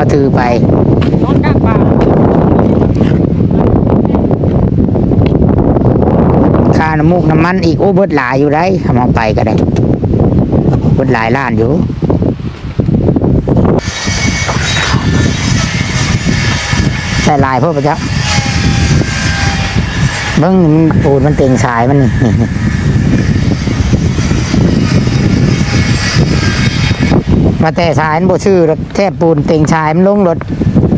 เอาถือไปนอนกลางป่าค่าน้ำมูกน้ำมันอีกโอ้เบิดหลายอยู่ได้ทำเอาไปก็ได้เบิดหลายล้านอยู่ใส่ลายเพื่อประจักษ์เบิ้งปูนมันเต็งสายมันนี่นี่นี่ มาแต่สายมันบ่ชื่อรถแทบปูนเต็งสายมันลงรถ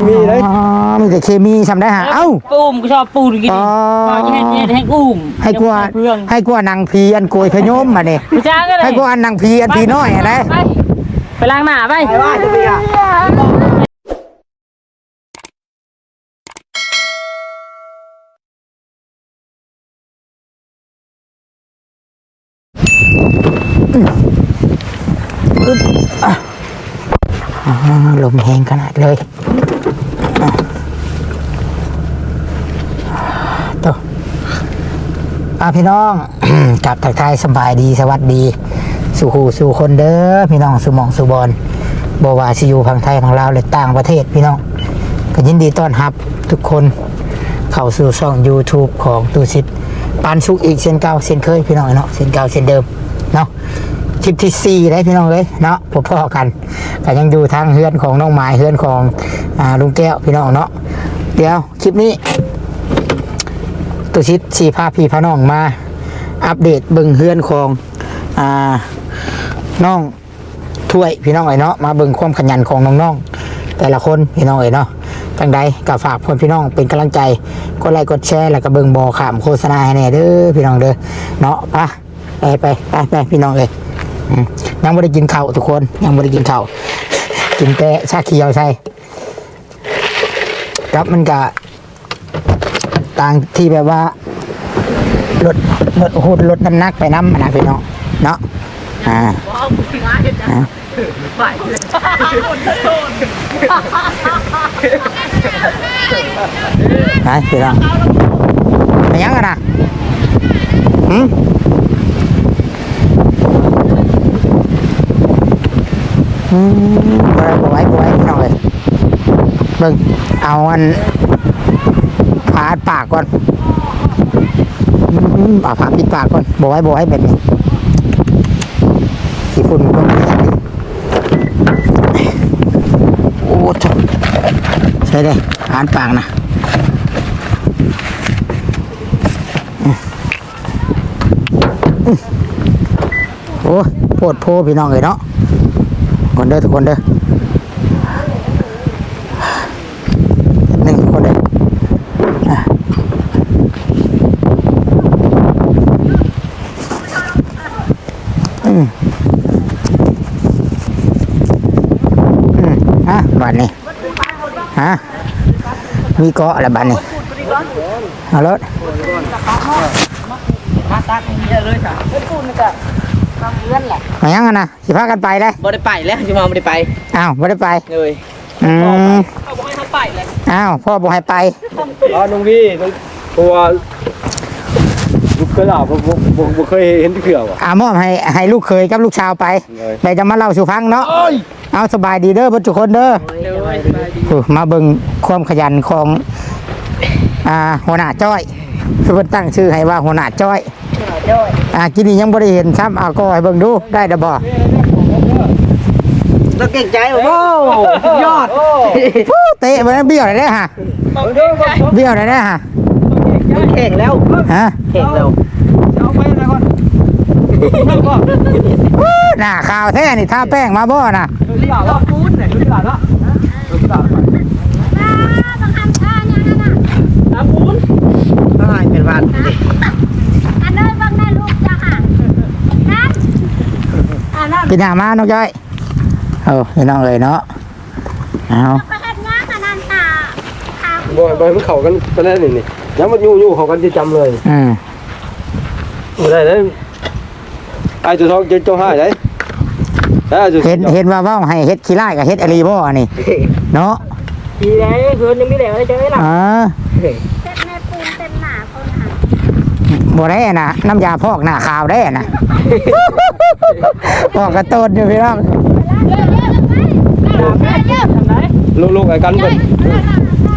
มีเลยอ๋อมีแต่เคมีทำได้หาเอ้าปูมกูชอบปูนกินอ๋อบอกให้เฮ็ดให้อุ้มให้กลัวเพื่องให้กลัวนางพีอันโกยขยมมาเนี่ยกูจ้างก็ได้ให้กลัวอันนางพีอันพีน้อยอะนะไปไปล้างหน้าไปไปว่าจะไปอะ อ๋อ ลมแรงขนาดเลยตัวอะพี่น้องกลับทักทายสบายดีสวัสดี สู่หูสู่คนเด้อพี่น้องสู่หมองสู่บอลบวาสิอยู่พังไทยพังลาวหรือต่างประเทศพี่น้อง ก็ยินดีต้อนรับทุกคนเข้าสู่ช่อง YouTube ของตูซิดปานสุกอีกเช่นเก่าเช่นเคยพี่น้องเนาะเช่นเก่าเช่นเดิมเนาะ คลิปที่สี่ได้พี่น้องเลยเนาะพบพ่อกันก็ยังดูทางเฮือนของน้องไม้เฮือนของอ่าลุงแก้วพี่น้องเนาะเดี๋ยวคลิปนี้ตุชิดสีพาพี่พาน้องมา อัปเดตเบิ่งเฮือนของอ่าน้องถ้วยพี่น้องเอ๋ยเนาะมาเบิ่งความขยันของน้องๆแต่ละคนพี่น้องเอ๋ยเนาะจังใดก็ฝากพ่อพี่น้องเป็นกำลังใจกดไลค์กดแชร์แล้วก็เบิ่งบอขามโฆษณาให้แน่เด้อพี่น้องเด้อเนาะไปไปไปไปไปพี่น้องเอ้ย ยังไม่ได้กินข้าวทุกคน ยังไม่ได้กินข้าวกินแต่ชาเขียวใช่ครับมันก็ต่างที่แบบว่าลดลดหุ่นลดน้ำหนักไปน้ำนะพี่น้องเนาะอ่าอ่าไปพี่น้องไปยังกันนะหืม อืมบ่ได้บ่ไหว้บ่ไหวพี่น้องเลยเบิ่งเอาอันผาดปากก่อนอืมเอาผาปิดปากก่อนบ่ไหว้บ่ไหว้แบบนี้ขี้ฝุ่นก็ไม่ได้โอ้ชใช่เลยผาดปากนะโอ้โพดโพพี่น้องเลยเนาะ คนเด้อทุกคนเด้อหนึ่งคนเด้ออะอืมอืมฮะบัดนี้ฮะมีเกาะอะไรบัดนี้เอารถมาตักเยอะเลยค่ะปูนก็ทำเลื่อนแหละ มายังกันนะสิพากันไปเลยบ่ได้ไปแล้วจิมาบ่ได้ไปอ้าวไม่ได้ไปเลยอืมเอาบ่ให้เขาไปเลยอ้าวพ่อบอกให้ไปอ๋อน้องพี่น้องตัวลูกเคยเล่าผมผมผมผมเคยเห็นที่เขื่อว่ะอามอบให้ให้ลูกเคยกับลูกชาวไปเลยไปจะมาเล่าสู่ฟังเนาะเอาสบายดีเด้อเบ่ทุกคนเด้อเลยโอ้มาเบิ่งความขยันของอ่าหัวหน้าจ้อยคือเพิ่นตั้งชื่อให้ว่าหัวหน้าจ้อย อ่ากินนี่ยังบ่ได้เห็นซ้ำเอาก็ให้เบิ่งดูได้ดอกบ่เราเก่งใจโอ้ยอดฟู้เตะไปเบี้ยวได้เด้อฮะเบี้ยวได้เด้อฮะเก่งแล้วฮะเก่งแล้วเอาไปนะก่อนฟู้หน้าขาวแท้นี่ทาแป้งมาบ่น่ะที่หลังแล้วปูนเนี่ยที่หลังแล้วที่หลังน้ำปูนตายเป็นวัน อันนั้นบางนาลูกจ้ะค่ะนั่น อันนั้นกินหน้ามาน้องจ้อยเออพี่น้องเอ้ยเนาะเอาไปเฮ็ดงานอันนั้นตาตาบ่อยบ่อยมันเข้ากันตอนแรกนี่นี่ยังมันยู่ยู่เข้ากันจะจำเลยอืมไม่ได้เลยไอ้ตัวทองจะเจ้าห้าได้ได้จุเห็นเห็นว่าเว้าให้เฮ็ดขี้ร้ายกับเฮ็ดอลีบ่นี่เนาะทีไหนคืนยังไม่เหลวเลยจะไม่หลับอ่า เต็มในปูนเต็มหนาคนค่ะ บ่ได้นะน้ำยาพอกหน้าขาวได้นะพอกกระโตนอยู่พี่น้องเยอะเยอะเลยไหมเยอะเยอะทำไรลูกๆไอ้กันเพิ่น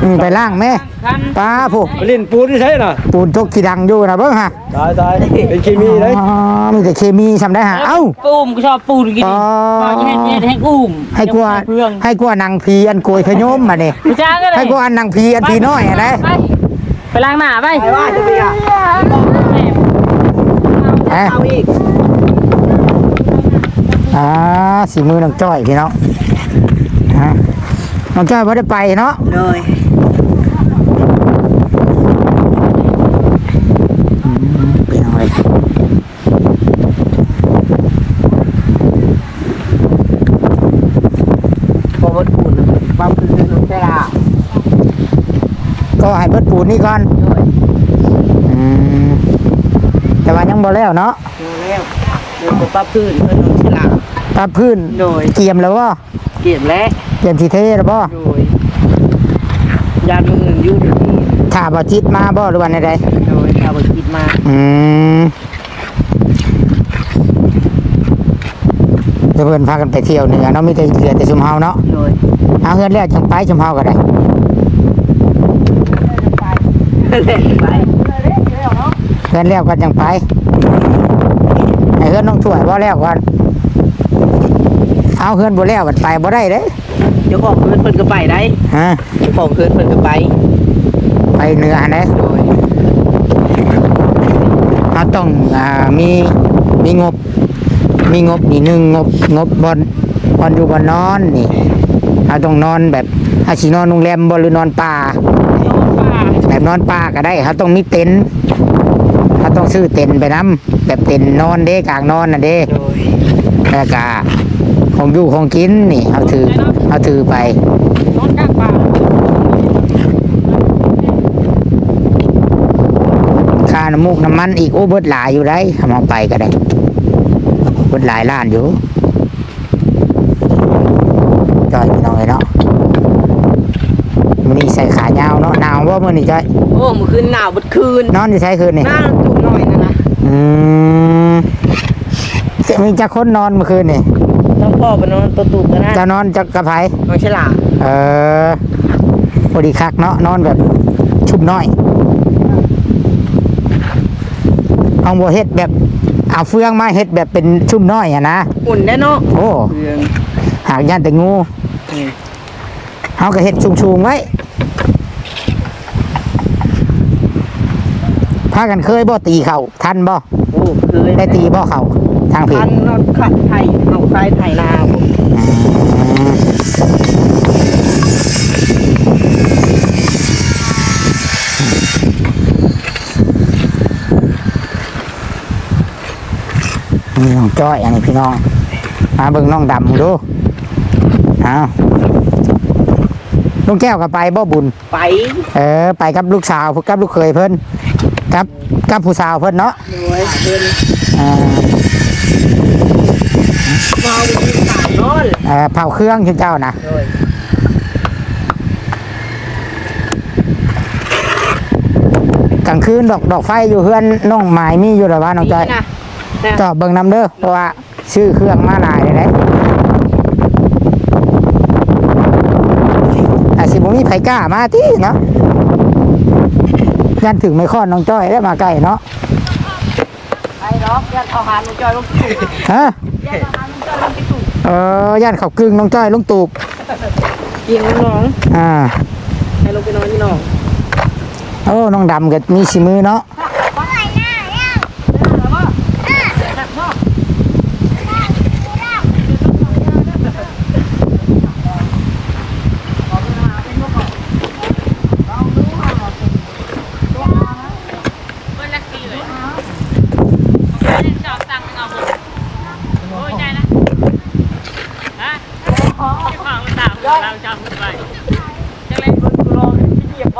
อืมไปล่างแม่คันป้าผู้ไปเล่นปูนที่ใช่น่ะปูนทกขี้ดังอยู่นะเบิ่งฮะตายตายเป็นเคมีเลยอ๋อมีแต่เคมีทำได้ฮะเอ้าปูมก็ชอบปูนกินอ๋อก็ให้ให้ให้อุ้มให้กลัวเพื่องให้กลัวนางพีอันโกยขยมมาเนี่ยพี่จ้าก็เลยให้กลัวอันนางพีอันพีน้อยอะไรไปไปล้างหน้าไปไปว่าจะไปอะ เอ๊ะเอาอีกอ่าสีมือน้องจ้อยพี่น้องฮะน้องจ้อยไม่ได้ไปเนาะเลยพี่น้องเลยพอวัดปูนความคือน้องเจราก็ให้เบิดปูนนี่ก่อนอืม แต่ว่ายังบ่แล้วเนาะดูแล้วดูป้าพื้นเพื่อนน้องเจราปรับพื้นโดยเกียมแล้วบ่เกี่ยมและเกียมสีเทแล้วบ่โดยยานมืออื่นอยู่ที่นี่ถ้าบ่จิตมาบ่หรือว่าใดโดยชาวบ้านคิดมาๆอืมจะเพิ่นพากันไปเที่ยวเหนือเนาะมีแต่เหลือแต่ชุมเฮาเนาะโดยเอาเฮือนแล้วจังไปชุมเฮาก็ได้ เล่นไปเฮือนแล้วก็จังไปให้เฮือนน้องช่วยบ่แล้วก่อนเอาเฮือนบ่แล้วมันไปบ่ได้เด้เจ้าของเพื่อนเพิ่นก็ไปได้ฮะเจ้าของเพื่อนเพิ่นก็ไปไปเหนือหั่นเด้โดยเราต้องอ่ามีมีงบ มีงบนี่หนึ่งงบงบบอนบอนอยู่บอนนอนนี่เราต้องนอนแบบอาชีนอนโรงแรมบ่หรือนอนป่าแบบนอนป่าก็ได้เขาต้องมีเต็นท์เขา ต้องซื้อเต็นท์ไปนํแบบเต็นท์นอนเด้กลางนอนน่ะเด้โดยแล้วก็ของอยู่ของกินนี่เอาถือเอาถือไปนอนกลางป่าค่าน้ำมูกน้ำมันอีกโอ้เบิดหลายอยู่ได้ทำเอาไปก็ได้เบิดหลายล้านอยู่จอยพี่น้องเลยเนาะมันนี้ใส่ขายาวเนาะหนาวว่ามันนี่จอยโอ้เมื่อคืนหนาวเมื่อคืนนอนอยู่ใช้คืนนี่หน้าจุกหน่ อยนะนะอืมจะมีจะคนนอนเมื่อคืนนี่ต้องพ่อไปนอนตัวตูกกันนะจะนอนจะกระไผน้องฉลาดเออพอดีคักเนาะนอนแบบชุบน้อยเอาบัวเฮ็ดแบบเอาเฟืองมาเฮ็ดแบบเป็นชุ่มน้อยอะนะอุ่นได้เนาะโอ้เพื่อนหากย่านแต่งูเอาก็เฮ็ดชุงๆไว้ พากันเคยบ่ตีเข่าทันบ่โอ้เคยได้ตีบ่เข่าทางผิดพันนอนขัดไถ่เอาคลายไถ่นาผมนี่น้องจ้อยอันนี้พี่น้องมาเบิ่งน้องดำดูเอาลุงแก้วก็ไปบ่บุญ ไป เออ ไปกับลูกสาวกับลูกเคยเพิ่น กับกับผู้สาวเพิ่นเนาะโดยเพื่อนอ่าเมาไปกินสามนอนเอ่อเผาเครื่องเจ้านะโดยกลางคืนดอกดอกไฟอยู่เฮือนน้องหมายมีอยู่หรอวะน้องจ้อยนี่นะนะจอบเบิ่งนำเด้อเพราะว่าชื่อเครื่องมาหลายเลยนะอาสิบ่มีไผกล้ามาที่เนาะ ยันถึงไม่ค้อนน้องจ้อยได้มาใกล้เนาะไปเนาะยันเอาหารลงจ้อยลงตู่ฮะยันเอาหารลงจอยลงตู่เออย่านเขากึ่งน้องจ้อยลุงตูบยิงน้องอ่าให้ลงไปนอนที่น้องโอ้น้องดำก็มีชิมือเนาะ อ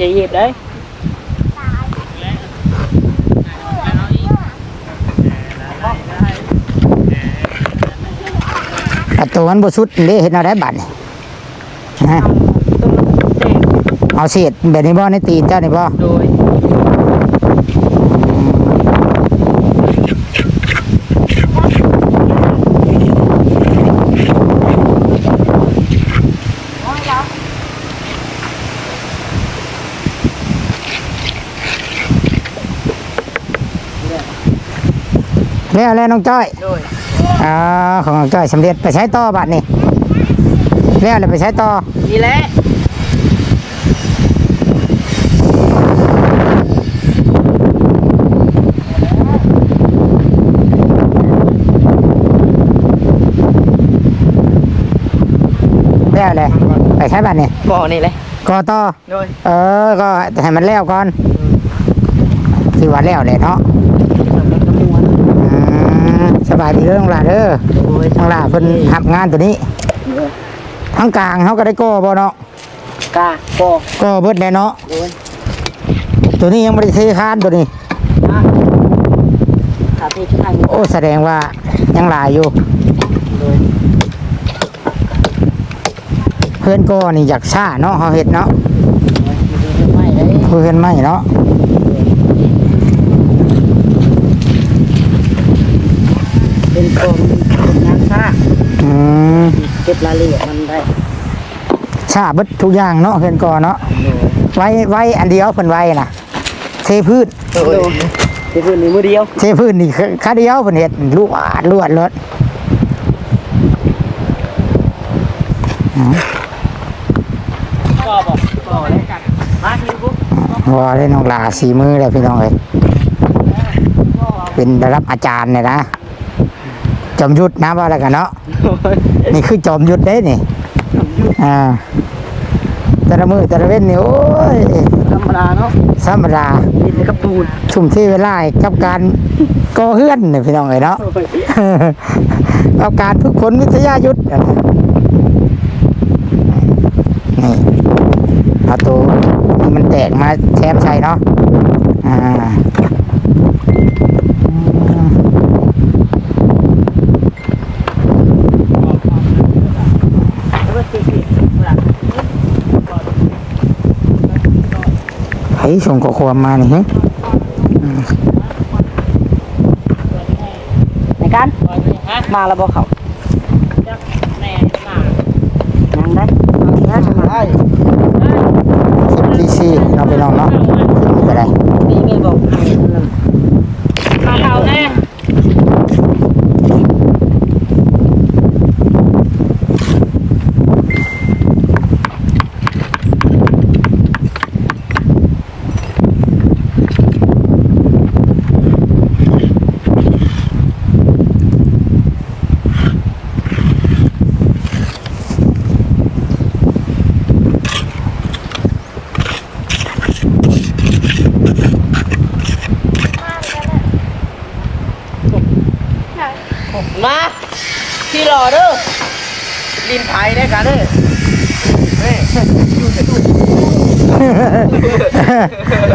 ย่าเหยียบได้ประตูมันบ่สุดเด้เห็นเอาได้บัดนี่ฮะต้นเตะเอาเศษแบบนี้บ่ในตีนเจ้านี่บ่โดย แล้วแล้วน้องจ้อยโดยอ่าของน้องจ้อยสำเร็จไปใช้ต่อบัดนี่แล้วเลยไปใช้ต่อนี่แหละแล้วเลยไปใช้บัดนี่บ่อนี่แหละก็ต่อโดยเออก็ให้มันแล้วก่อนที่ว่าแล้วเลยเนาะ มันกระมวล อืมส บายดีเด้อน้องหลาเด้อโอ้ยน้องหลาเพิ่นหับงานตัวนี้ทั้งกลางเขาก็ได้โก้บ่เนาะกาบ่อโก้เบิดแล้วเนาะโอ้ยตัวนี้ยังไม่ได้เทคานตัวนี้นะขาที่ช่างโอ้แสดงว่ายังหลายอยู่โดยเพื่อนก็นี่อยากซ่าเนาะเขาเห็ดเนาะไม่ได้เพื่อนไม่เนาะ เป็นกองเป็นงานซ่า อืม เก็บรายละเอียดมันได้ซ่าเบิดทุกอย่างเนาะเพื่อนก็เนาะไว้ไว้อันเดียวเพิ่นไว้น่ะเทพืชโดยที่พื้นนี่มือเดียวเทพืชนี่คือค่าเดียวเพิ่นเฮ็ดลวดลวดรถก็บอกก็แล้วกันมาทีกูว่าได้น้องหลาสีมือเลยพี่น้องเอ้ยเป็นระดับอาจารย์เนี่ยนะจอมยุทธนะว่าแล้วกันเนาะ นี่คือจอมยุทธเด้นี่อ่าแต่ละมือแต่ละเว้นนี่โอ้ยธรรมดาเนาะธรรมดาดินกับปูนชุ่มที่เวลาให้กับการก่อเฮือนนี่พี่น้องเอ้ยเนาะกับการฝึกฝนวิทยายุทธอะนะนี่เอาตัวที่มันแตกมาแชมใส่เนาะอ่า แล้วก็ตีๆหลัง ไผ ส่งข้อความมานี่ฮะในการมาแล้วบ่เขายังได้ยังได้สิบทีซีเราไปลองเนาะขึ้นไปได้ นี่ไงบอกมาเขาแน่ มาที่รอเด้อลินไทยได้กันเด้อ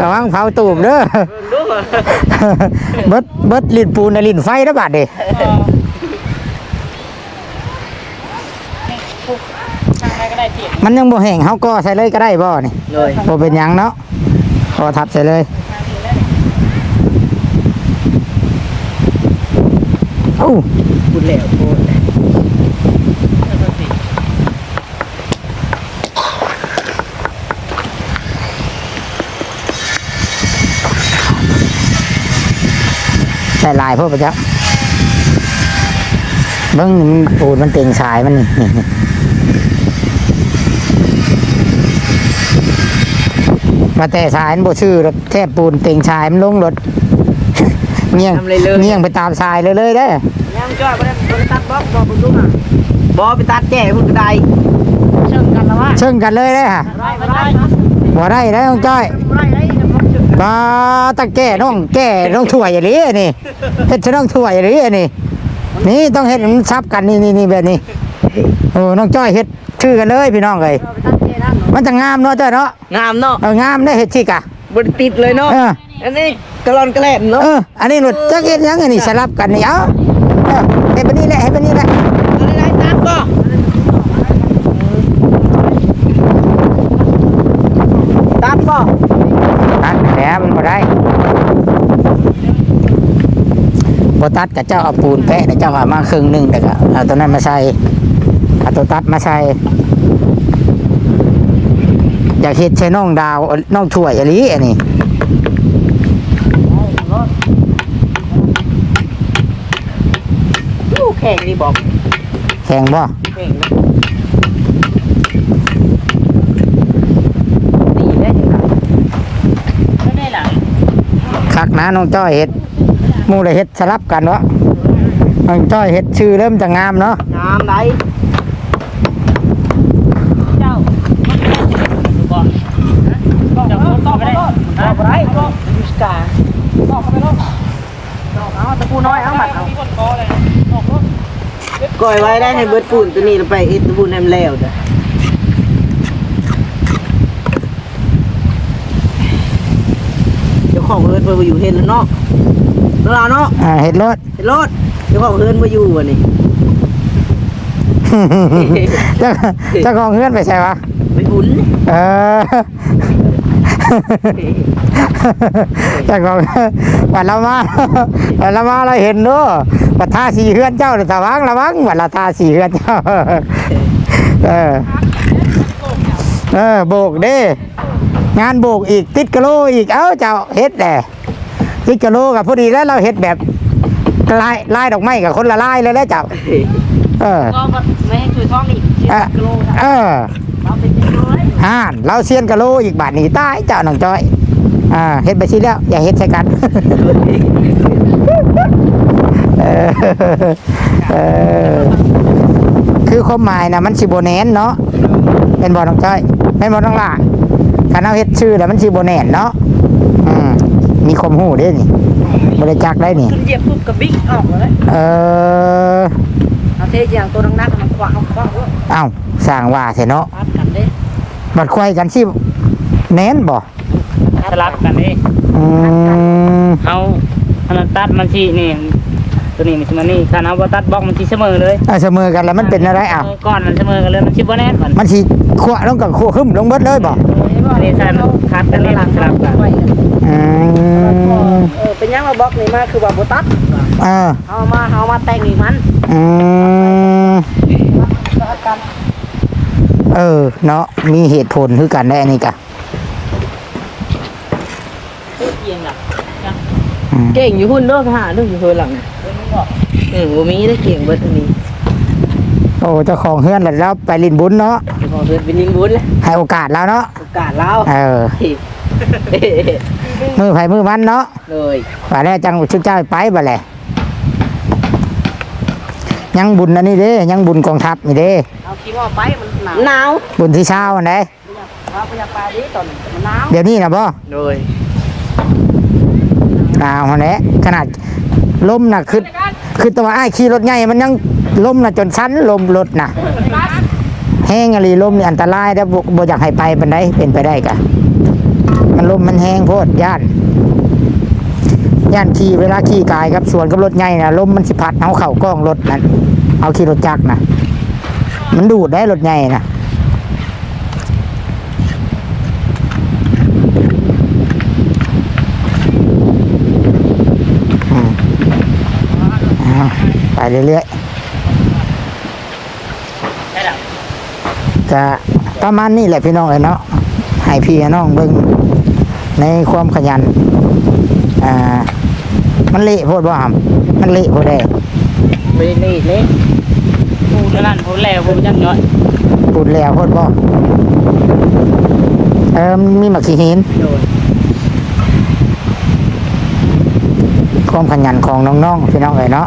ระ วังเผาตูมเด้อดูเบิดเบิดลิ้นปูนในลิ้นไฟนะบาดเด้ช่างได้ก็ได้เทียบมันยังบ่แห้งเฮาก็ใส่เลยก็ได้บ่นี่เลยบ่เป็นหยังเนาะก็ทับใส่เลยเอ้าคุณแล้วโคน ใส่ลายพวกประจักษ์เบิ่งนี่มันปูนมันเต็งสายมันนี่นี่นี่มาแต่สายมันบ่ชื่อรถแทบปูนเต็งสายมันลงรถเงียงเงียงไปตามสายเลยเลยเด้อยังจ้อยบ่ได้บ่ได้ตัดบล็อกบ่บ่ดูอะบ่ไปตัดแก่พุ่นก็ได้เชิงกันแล้วว่าเชิงกันเลยเด้อฮะได้บ่ได้บ่ได้ได้น้องจ้อยบ่ได้ได้จะบ่จุด ปลาตะแก่น้องแก่น้องถ้วยอย่างนี้นี่เฮ็ดจะน้องถ้วยอย่างนี้นี่ นี่ต้องเฮ็ดให้มันซับกันนี่นี่นี่แบบนี้โอ้น้องจ้อยเฮ็ดชื่อกันเลยพี่น้องเอ้ยไปตัดแก่ด้านมันจะงามเนาะจ้อยเนาะงามเนาะเอองามได้เฮ็ดสิกะบ่ได้ติดเลยเนาะเอออันนี้กระลอนกระแล่นเนาะเอออันนี้หลุดจักเฮ็ดหยังอันนี้สลับกันนี่เอาเออเฮ็ดแบบนี้แหละเฮ็ดแบบนี้แหละ อะไรได้ตัดบ่ตัดบ่ ตัดแหลมบ่ได้ บ่ตัดกับเจ้าเอาปูนแปะแล้วเจ้าเอามาครึ่งหนึงแล้วก็เอาตัวนั้นมาใส่เอาตัวตัดมาใส่อยากเฮ็ดใช้น้องดาวน้องช่วยอะไรอันนี้ข่งนี่บอกแข่งบ่แข่งนะดีได้ยังไงไม่ได้หลังคักนะน้องจ้อยเฮ็ด หมู่เลยเฮ็ดสลับกันวะน้องจ้อยเฮ็ดชื่อเริ่มจะงามเนาะงามได้เจ้าก่อนเจ้าต่อไปได้ต่อไปได้ก็มิสกาต่อไปรถต่อเอาตะปูน้อยเอาหมัดเอาก่อยไว้ได้ให้เบิดปูนตัวนี้เราไปเอ็ดตะปูนให้มันแล้วจ้ะเจ้าของเรือนไปอยู่เห็นแล้วเนาะ แล้วเราเนาะอ่าเฮ็ดรถเห็นรถเจ้าของเรือนไปอยู่วันนี้เจ้าเจ้าของเฮือนไปใช่ปะไปบุญเออเจ้าของวันละมาวันละมาเราเห็นเนาะว่าทาสีเฮือนเจ้าเนี่ยระวังระวังวันละทาสีเฮือนเจ้าเออเออโบกเด้งานโบกอีกติดกะโลอีกเอ้าเจ้าเฮ็ดแหละ ติดกะโลกับพอดีแล้วเราเฮ็ดแบบลายลายดอกไม้กับคนละลายเลยแล้วเจ้าเออก็ไม่ให้ช่วยท้องอีกเออเออเราเป็นกิโลเลยห่านเราเซียนกะโลอีกบาทหนีตายเจ้าหนังจ้อยอ่าเฮ็ดไปสิแล้ว อย่าเฮ็ดใส่กันเออเออคือความหมายนะมันสิโบแนนเนาะเป็นบอน้องจ้อยเป็นบอน้องล่ะถ้าเราเฮ็ดชื่อแล้วมันสิโบแนนเนาะอืมมี ความหูเด้นี่บริจักได้นี่ขึ้นเหยียบปุ๊บกับบิ๊กออกเลยเออเอาเทอย่างตัวนักๆมันขวางขวางด้วยเอ้าสร้างว่าเถอะเนาะพัดกันเด้บัดควายกันสิแนนบ่สลับกันนี่อืมเอาอันนั้นตัดมันสินี่ตัวนี้มันสิมานี่คันเอาบ่ตัดบล็อกมันสิเสมอเลยเอาเสมอกันแล้วมันเป็นอะไรอะเก้อนมันเสมอกันเลยมันสิบ่แน่นมันมันสิขวลงกับขวขึ้นลงเบิดเลยบ่นี่ซันคัดกันนี่มันสลับกัน อืมเออเป็นยังมาบล็อกนี่มาคือว่าโบตัดเออเอามาเอามาแต่งอีกมันอืมเออเนาะมีเหตุผลคือกันได้อันนี้กะเอียงอะอืมเก่งอยู่หุ่นเด้อหาเด้ออยู่เฮือหลังเออบ่มีได้เก่งเบิดอันนี้โอ้เจ้าของเฮือนแล้วเราไปลินบุญเนาะขอเฮือนเป็นยิงบุญเลยให้โอกาสเราเนาะโอกาสเราเออ มือไผมือมันเนาะเลยว่าแล้วจังชุดเจ้าไปบ่แหละยังบุญอันนี้เด้ยังบุญกองทัพนี่เด้เอาขี้หม้อไปมันหนาวหนาวบุญที่เช้าอันใดเอาไปยาปลาดิตอนมันหนาวเดี๋ยวนี้นะบ่เลยหนาวอันนี้ขนาดลมน่ะคือคือตัวไอ้ายขี่รถใหญ่มันยังลมน่ะจนชั้นลมรถน่ะแห้งอะไรลมนี่อันตรายแต่บ่บ่อยากให้ไปปันไดเป็นไปได้กะ มันลมมันแห้งโพดย่าน ย่านขี่เวลาขี่กายครับสวนกับรถใหญ่นะลมมันสิพัดเอาเข่ากล้องรถนั่นเอาขี่รถจักรนะมันดูดได้รถใหญ่นะไปเรื่อยๆก็ประมาณนี้แหละพี่น้องเลยเนาะให้พี่น้องเบิ่ง ในความขยัน อ่า มันเละโพดบ่หำมันเละโพดได้ไม่ได้นี่เละพูดนั่นพูดแล้วพูดจังน้อยปูดแล้วโพดบ่เออมันมีหมักขี้หินโดนความขยันของน้องๆพี่น้องเลยเนาะ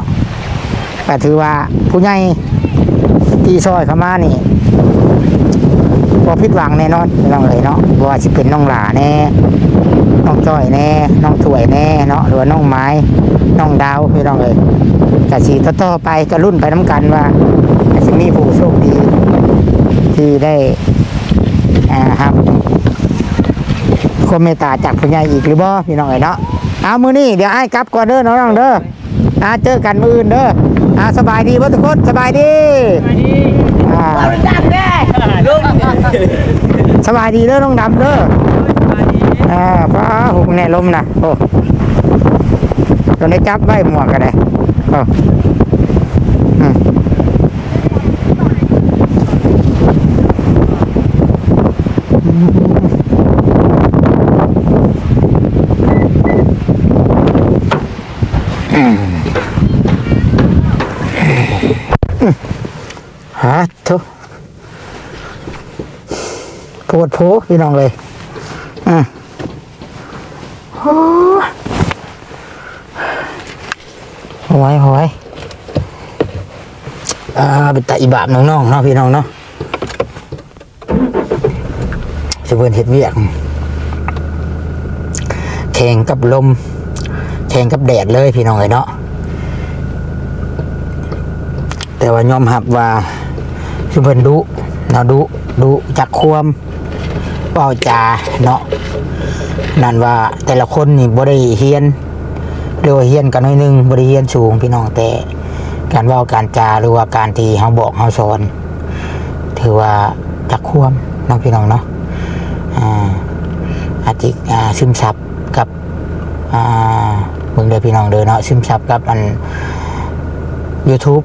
ก็ถือว่าผู้ใหญ่ที่ซอยเข้ามานี่ บ่ผิดหวังแน่นอนพี่น้องเลยเนาะบ่ว่าสิเป็นน้องหลาแน่น้องจ้อยแน่น้องถวยแน่เนาะหรือว่าน้องไม้น้องดาวพี่น้องเลยก็สิต่อๆไปก็รุ่นไปน้กันว่าอาจจะมีผู้โชคดีที่ได้อ่าครับความเมตตาจากผู้ใหญ่อีกหรือบ่พี่น้องเอ๋ยเนาะเอามือนี่เดี๋ยวไอ้ายกลับก่อนเด้อน้องๆเด้ออ่าเจอกันมืออื่นเด้ออ่าสบายดีบ่ทุกคนสบายดีอ่าจับได้ ลุงสบายดีเด้อน้องดำเด้ออ่าป้าหุกแน่ลมนะโอ้ตอนนี้จับไว้หมวกกันเลยโอ้อื ดโพพี่น้องเลยอืมโอ้เอาไว้เอาไว้อ่าเป็นตาอีบาบน้องๆเนาะพี่น้องเนาะจะเพิ่นเห็ดเวียกแข่งกับลมแข่งกับแดดเลยพี่น้องเลยเนาะแต่ว่ายอมรับว่าคือเพิ่นดุเนาะดุดุจักควม เป้าจาเนาะนั่นว่าแต่ละคนนี่บ่ได้เฮียนเรียกว่าเฮียนกันหน้อยนึงบ่ได้เฮียนสูงพี่น้องแต่ การเว้าการจาหรือว่าการที่เฮาบอกเฮาสอนถือว่าจักควมเนาะพี่น้องเนาะอ่าอาจจะอ่าซึมซับกับอ่าเบิ่งเด้อพี่น้องเด้อเนาะซึมซับกับอัน YouTube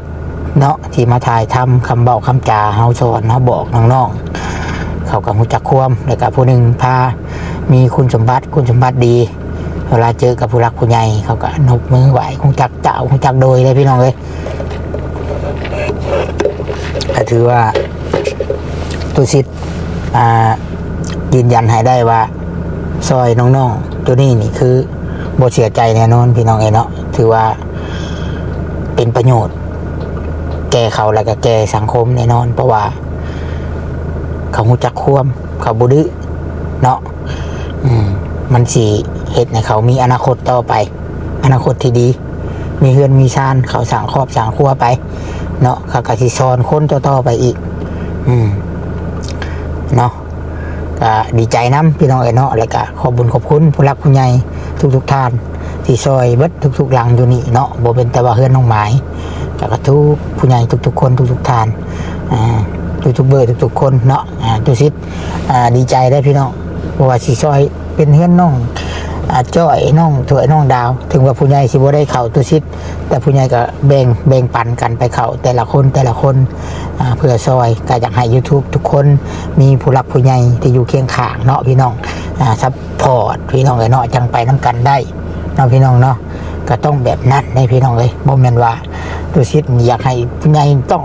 เนาะที่มาถ่ายทำคำบอกคำจาเฮาสอนเฮาบอกน้องๆ เขาก็รู้จักความแล้วก็ผู้หนึ่งพา มีคุณสมบัติคุณสมบัติดี เวลาเจอกับผู้รักผู้ใหญ่เขาก็นกมือไหวคงจักเจ้าคงจักโดยเลยพี่น้องเลยก็ถือว่าตุสิทธิ์อ่ายืนยันให้ได้ว่าซอยน้องๆตัวนี้นี่คือบ่เสียใจแน่นอนพี่น้องเอเนาะถือว่าเป็นประโยชน์ แก่เขาแล้วก็แก่สังคมแน่นอน เพราะว่า เขาหูจักควม เขาบุดื้อเนาะอืมมันสีเหตุในเขามีอนาคตต่อไป อนาคตที่ดี มีเฮือนมีชานเขาสั่งครอบสั่งครัวไป เนาะเขากสิซอนค้นต่อๆไปอีก อืมเนาะก็ดีใจน้ำพี่น้องเอ๋เนาะแล้วก็ขอบบุญขอบคุณผู้รักผู้ใหญ่ทุกๆท่าน ที่ซอยเบิดทุกๆหลังอยู่นี่เนาะบ่เป็นแต่ว่าเฮือนน้องหมายแต่ก็ทุกผู้ใหญ่ทุกๆคนทุกๆท่านอ่า ทุกๆเบอร์ทุกๆคนเนาะอ่าตุสิทธิ์อ่าดีใจได้พี่น้องเพราะว่าสิซอยเป็นเฮือนน้องอาจ้อยน้องถวยน้องดาว ถึงว่าผู้ใหญ่สิบ่ได้เข้าตุสิทธิ์แต่ผู้ใหญ่ก็แบ่งแบ่งปันกันไปเข้าแต่ละคนแต่ละคนเพื่อซอยก็อยากให้ YouTube ทุกคนมีผู้รักผู้ใหญ่ที่อยู่เคียงข้างเนาะพี่น้องอซัพพอร์ตพี่น้องเอ๋ยเนาะจังไปน้ำกันได้เนาะพี่น้องเนาะก็ต้องแบบนั้นในพี่น้องเลยบ่แม่นว่าดูซิดอยากให้ผู้ใหญ่ต้อง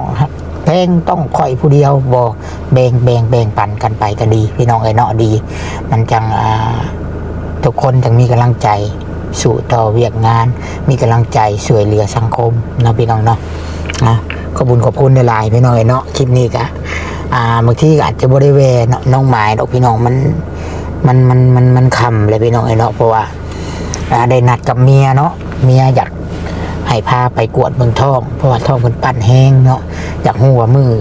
พงต้องคอยผู้เดียวบ่แบ่งแบ่งแบ่งปันกันไปก็ดี พี่น้องเอ้ยเนาะดี มันจังอ่าทุกคนจังมีกำลังใจสู่ต่อเวียกงาน มีกำลังใจช่วยเหลือสังคมเนาะพี่น้องเนาะอะขอบุญขอบคุณในไลน์พี่น้องเอ้ยเนาะคลิปนี้ก็อ่าบางทีก็อาจจะบ่ได้แวเนาะน้องหมายดอกพี่น้องมันมันมันมันมันคำเลยพี่น้องเอ้เนาะเพราะว่าได้นัดกับเมียเนาะเมียอยาก ให้พาไปกวดเมืองทอง เพราะว่าทองเพิ่นปั้นแห้งเนาะอยากหูว่ามือ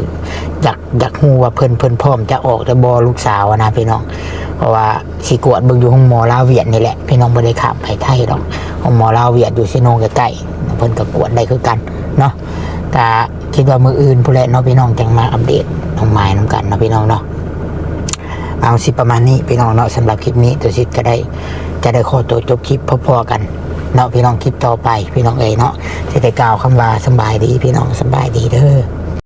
อยากอยากหูว่าเพิ่นเพิ่นพร้อมจะออกแต่บอลูกสาวนะพี่น้องเพราะว่าสิกวดเบิ่งอยู่ห้องหมอลาวเวียดนี่แหละพี่น้องบ่ได้ข้ามไปไทยหรอกห้องหมอลาวเวียดอยู่ซิโนใกล้ๆเพิ่นก็กวดได้คือกันเนาะแต่คิดว่ามืออื่นผู้แหละเนาะพี่น้องจังมาอัปเดตน้องไม้นํกันเนาะพี่น้องเนาะเอาสิประมาณนี้พี่น้องเนาะสำหรับคลิปนี้ตัวซิดก็ได้จะได้ขอตัวจบคลิปพอๆกัน เนาะพี่น้องคลิปต่อไปพี่น้องเอ๋ยเนาะจะได้กล่าวคำว่าสบายดีพี่น้องสบายดีเด้อ